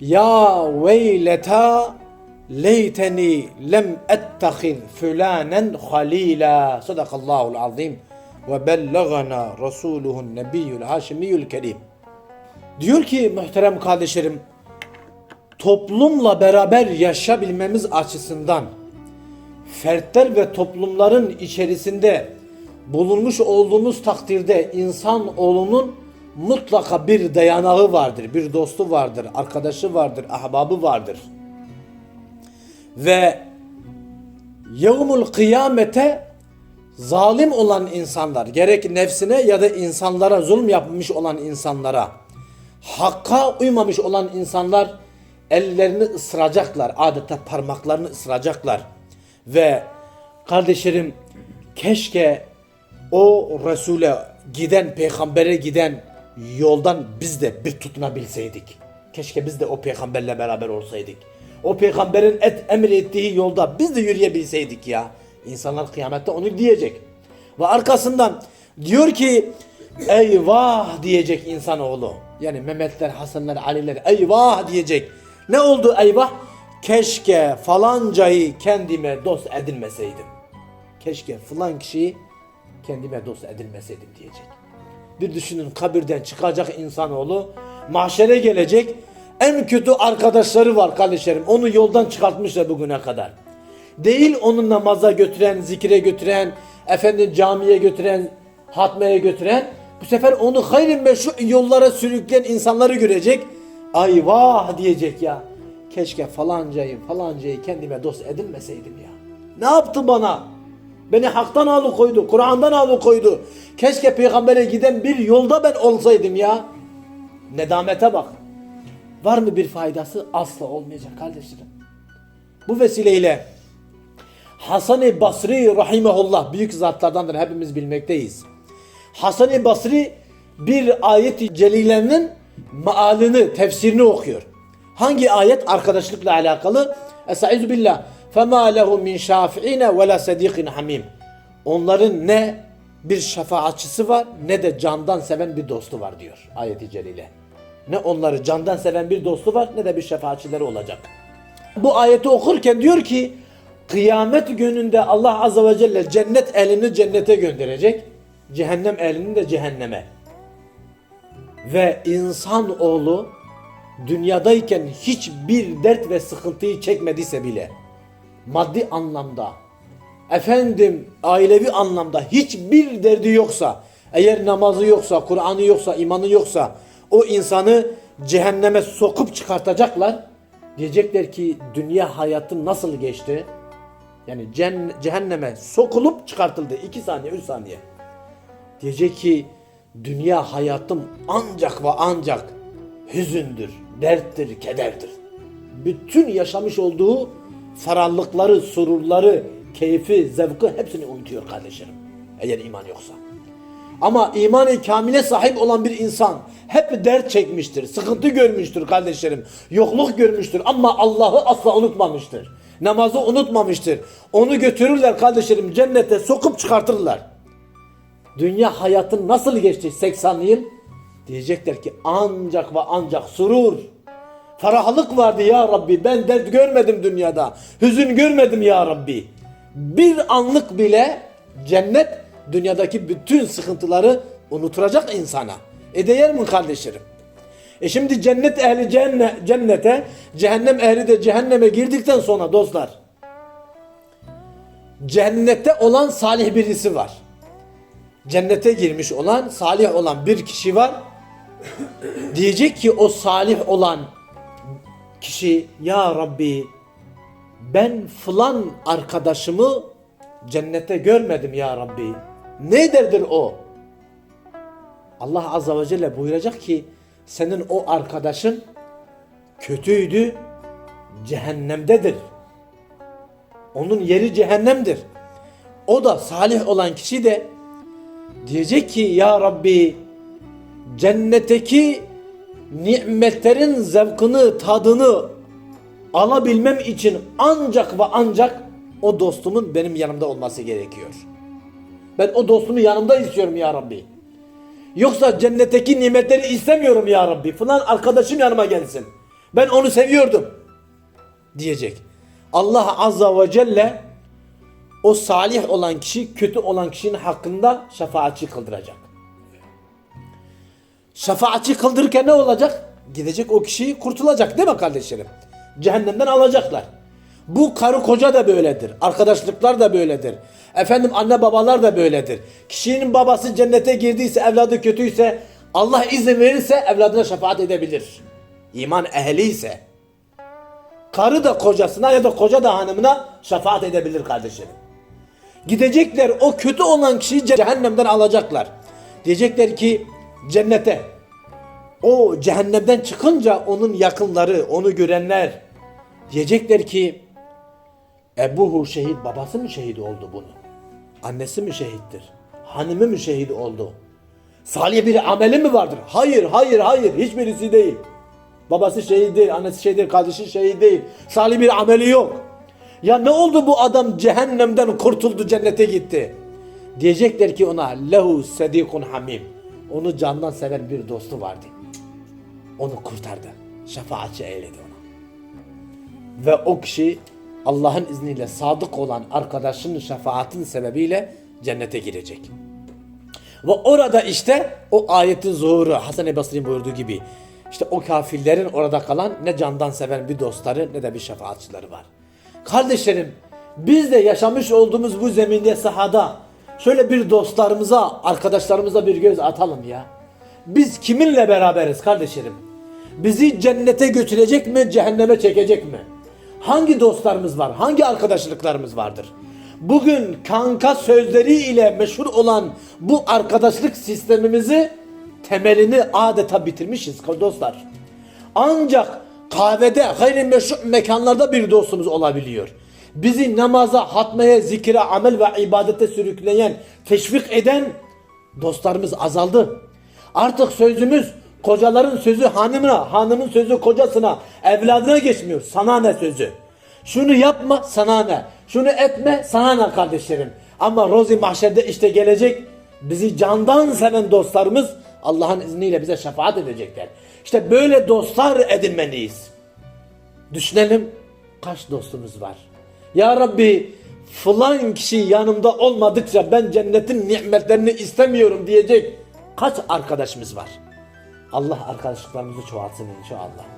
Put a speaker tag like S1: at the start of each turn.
S1: Ya veyleta leyteni lem ettehiz fülanen halila. Sadakallahul azim ve bellagana rasuluhun nebiyyül haşimiyyül kerim. Diyor ki muhterem kardeşlerim toplumla beraber yaşayabilmemiz açısından fertler ve toplumların içerisinde bulunmuş olduğumuz takdirde insan oğlunun mutlaka bir dayanağı vardır, bir dostu vardır, arkadaşı vardır, ahbabı vardır. Ve yevmul kıyamete zalim olan insanlar, gerek nefsine ya da insanlara zulm yapmış olan insanlara, hakka uymamış olan insanlar ellerini ısıracaklar, adeta parmaklarını ısıracaklar. Ve kardeşlerim keşke o Resul'e giden, peygambere giden yoldan biz de bir tutunabilseydik. Keşke biz de o peygamberle beraber olsaydık. O peygamberin et, emrettiği yolda biz de yürüyebilseydik ya. İnsanlar kıyamette onu diyecek. Ve arkasından diyor ki eyvah diyecek insanoğlu. Yani Mehmetler, Hasanlar, Aliler eyvah diyecek. Ne oldu eyvah? Keşke falancayı kendime dost edinmeseydim. Keşke falan kişiyi kendime dost edinmeseydim diyecek. Bir düşünün kabirden çıkacak insanoğlu mahşere gelecek. En kötü arkadaşları var kardeşlerim. Onu yoldan çıkartmışlar bugüne kadar. Değil onu namaza götüren, zikire götüren, efendim camiye götüren, hatmeye götüren. Bu sefer onu hayır meşru yollara sürükleyen insanları görecek. Ay vah diyecek ya. Keşke falancayı falancayı kendime dost edinmeseydim ya. Ne yaptı bana? Beni haktan alıkoydu, Kur'an'dan alıkoydu. Keşke peygambere giden bir yolda ben olsaydım ya. Nedamete bak. Var mı bir faydası? Asla olmayacak kardeşlerim. Bu vesileyle Hasan-ı Basri rahimehullah büyük zatlardandır hepimiz bilmekteyiz. Hasan-ı Basri bir ayet-i celilenin maalını, tefsirini okuyor. Hangi ayet? Arkadaşlıkla alakalı. Estaizu billah. فَمَا لَهُ مِنْ شَافِعِينَ وَلَا صَدِيقٍ hamim. Onların ne bir şefaatçisi var ne de candan seven bir dostu var diyor ayet-i celile. Ne onları candan seven bir dostu var ne de bir şefaatçileri olacak. Bu ayeti okurken diyor ki kıyamet gününde Allah azze ve celle cennet elini cennete gönderecek. Cehennem elini de cehenneme. Ve insan oğlu dünyadayken hiçbir dert ve sıkıntıyı çekmediyse bile maddi anlamda efendim ailevi anlamda hiçbir derdi yoksa eğer namazı yoksa Kur'an'ı yoksa imanı yoksa o insanı cehenneme sokup çıkartacaklar. Diyecekler ki dünya hayatı nasıl geçti? Yani cehenneme sokulup çıkartıldı. 2 saniye 3 saniye. Diyecek ki dünya hayatım ancak ve ancak hüzündür, derttir, kederdir. Bütün yaşamış olduğu ferahlıkları, sururları, keyfi, zevki hepsini unutuyor kardeşlerim. Eğer iman yoksa. Ama imanı kamile sahip olan bir insan hep dert çekmiştir, sıkıntı görmüştür kardeşlerim. Yokluk görmüştür ama Allah'ı asla unutmamıştır. Namazı unutmamıştır. Onu götürürler kardeşlerim cennete sokup çıkartırlar. Dünya hayatın nasıl geçti 80 yıl? Diyecekler ki ancak ve ancak surur. Ferahlık vardı ya Rabbi. Ben dert görmedim dünyada. Hüzün görmedim ya Rabbi. Bir anlık bile cennet dünyadaki bütün sıkıntıları unutturacak insana. E değer mi kardeşlerim? E şimdi cennet ehli cenne, cennete, cehennem ehli de cehenneme girdikten sonra dostlar. Cennette olan salih birisi var cennete girmiş olan, salih olan bir kişi var. Diyecek ki o salih olan kişi ya Rabbi ben falan arkadaşımı cennete görmedim ya Rabbi. Ne derdir o? Allah Azze ve Celle buyuracak ki senin o arkadaşın kötüydü, cehennemdedir. Onun yeri cehennemdir. O da salih olan kişi de Diyecek ki ya Rabbi cennetteki nimetlerin zevkını, tadını alabilmem için ancak ve ancak o dostumun benim yanımda olması gerekiyor. Ben o dostumu yanımda istiyorum ya Rabbi. Yoksa cennetteki nimetleri istemiyorum ya Rabbi. Falan arkadaşım yanıma gelsin. Ben onu seviyordum diyecek. Allah azza ve celle o salih olan kişi kötü olan kişinin hakkında şefaatçi kıldıracak. Şefaatçi kıldırırken ne olacak? Gidecek o kişiyi kurtulacak değil mi kardeşlerim? Cehennemden alacaklar. Bu karı koca da böyledir. Arkadaşlıklar da böyledir. Efendim anne babalar da böyledir. Kişinin babası cennete girdiyse evladı kötüyse Allah izin verirse evladına şefaat edebilir. İman ehli ise. Karı da kocasına ya da koca da hanımına şefaat edebilir kardeşlerim. Gidecekler o kötü olan kişiyi cehennemden alacaklar. Diyecekler ki cennete. O cehennemden çıkınca onun yakınları, onu görenler diyecekler ki Ebuhu şehit, babası mı şehit oldu bunu? Annesi mi şehittir? Hanımı mı şehit oldu? Salih bir ameli mi vardır? Hayır, hayır, hayır. Hiçbirisi değil. Babası şehit değil, annesi şehit değil, kardeşi şehit değil. Salih bir ameli yok. Ya ne oldu bu adam cehennemden kurtuldu cennete gitti. Diyecekler ki ona lehu sedikun hamim. Onu candan seven bir dostu vardı. Onu kurtardı. Şefaatçi eyledi ona. Ve o kişi Allah'ın izniyle sadık olan arkadaşının şefaatin sebebiyle cennete girecek. Ve orada işte o ayetin zuhuru Hasan-ı Basri'nin buyurduğu gibi işte o kafirlerin orada kalan ne candan seven bir dostları ne de bir şefaatçileri var. Kardeşlerim biz de yaşamış olduğumuz bu zeminde sahada şöyle bir dostlarımıza, arkadaşlarımıza bir göz atalım ya. Biz kiminle beraberiz kardeşlerim? Bizi cennete götürecek mi, cehenneme çekecek mi? Hangi dostlarımız var? Hangi arkadaşlıklarımız vardır? Bugün kanka sözleri ile meşhur olan bu arkadaşlık sistemimizi temelini adeta bitirmişiz dostlar. Ancak kahvede gayrimeşru mekanlarda bir dostumuz olabiliyor. Bizi namaza, hatmeye, zikire, amel ve ibadete sürükleyen, teşvik eden dostlarımız azaldı. Artık sözümüz kocaların sözü hanımına, hanımın sözü kocasına, evladına geçmiyor. Sana ne sözü? Şunu yapma sana ne? Şunu etme sana ne kardeşlerim? Ama Rozi mahşerde işte gelecek bizi candan seven dostlarımız Allah'ın izniyle bize şefaat edecekler. İşte böyle dostlar edinmeliyiz. Düşünelim kaç dostumuz var? Ya Rabbi falan kişi yanımda olmadıkça ben cennetin nimetlerini istemiyorum diyecek kaç arkadaşımız var? Allah arkadaşlıklarımızı çoğaltsın inşallah.